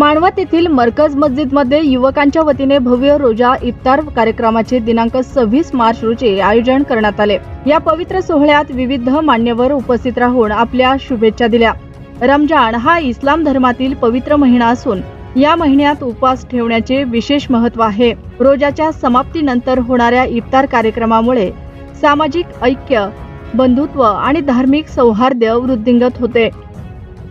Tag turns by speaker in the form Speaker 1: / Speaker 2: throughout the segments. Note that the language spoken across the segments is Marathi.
Speaker 1: मानवत येथील मरकज मस्जिदमध्ये युवकांच्या वतीने भव्य रोजा इफ्तार कार्यक्रमाचे दिनांक सव्वीस मार्च रोजी आयोजन करण्यात आले. या पवित्र सोहळ्यात विविध मान्यवर उपस्थित राहून आपल्या शुभेच्छा दिल्या. रमजान हा इस्लाम धर्मातील पवित्र महिना असून या महिन्यात उपवास ठेवण्याचे विशेष महत्त्व आहे. रोजाच्या समाप्तीनंतर होणाऱ्या इफ्तार कार्यक्रमामुळे सामाजिक ऐक्य बंधुत्व आणि धार्मिक सौहार्द वृद्धिंगत होते.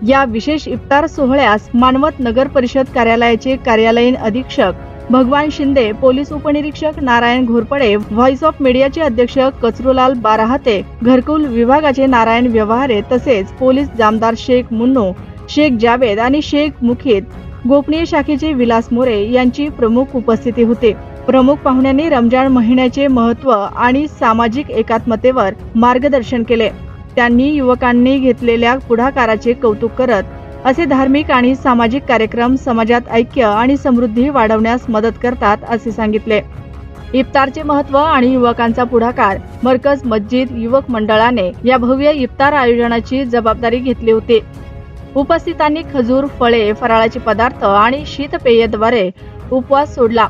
Speaker 1: या विशेष इफ्तार सोहळ्यास मानवत नगर परिषद कार्यालयाचे कार्यालयीन अधीक्षक भगवान शिंदे पोलीस उपनिरीक्षक नारायण घोरपडे व्हॉइस ऑफ मीडियाचे अध्यक्ष कचरूलाल बाराहते घरकुल विभागाचे नारायण व्यवहारे तसेच पोलीस जामदार शेख मुन्नू शेख जावेद आणि शेख मुखीत गोपनीय शाखेचे विलास मोरे यांची प्रमुख उपस्थिती होती. प्रमुख पाहुण्यांनी रमजान महिन्याचे महत्त्व आणि सामाजिक एकात्मतेवर मार्गदर्शन केले. त्यांनी युवकांनी घेतलेल्या पुढाकाराचे कौतुक करत असे धार्मिक आणि सामाजिक कार्यक्रम समाजात ऐक्य आणि समृद्धी वाढवण्यास मदत करतात असे सांगितले. इफ्तारचे महत्त्व आणि युवकांचा पुढाकार मरकज मस्जिद युवक मंडळाने या भव्य इफ्तार आयोजनाची जबाबदारी घेतली होती. उपस्थितांनी खजूर फळे फराळाचे पदार्थ आणि शीतपेयद्वारे उपवास सोडला.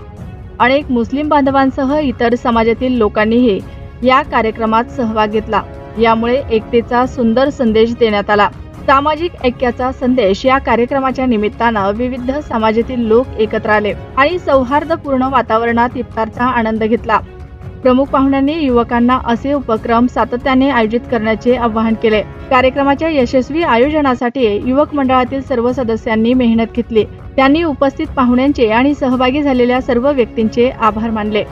Speaker 1: अनेक मुस्लिम बांधवांसह इतर समाजातील लोकांनीही या कार्यक्रमात सहभाग घेतला. यामुळे एकतेचा सुंदर संदेश देण्यात आला. सामाजिक ऐक्याचा संदेश या कार्यक्रमाच्या निमित्तानं विविध समाजातील लोक एकत्र आले आणि सौहार्दपूर्ण वातावरणात इफ्तारचा आनंद घेतला. प्रमुख पाहुण्यांनी युवकांना असे उपक्रम सातत्याने आयोजित करण्याचे आवाहन केले. कार्यक्रमाच्या यशस्वी आयोजनासाठी युवक मंडळातील सर्व सदस्यांनी मेहनत घेतली. त्यांनी उपस्थित पाहुण्यांचे आणि सहभागी झालेल्या सर्व व्यक्तींचे आभार मानले.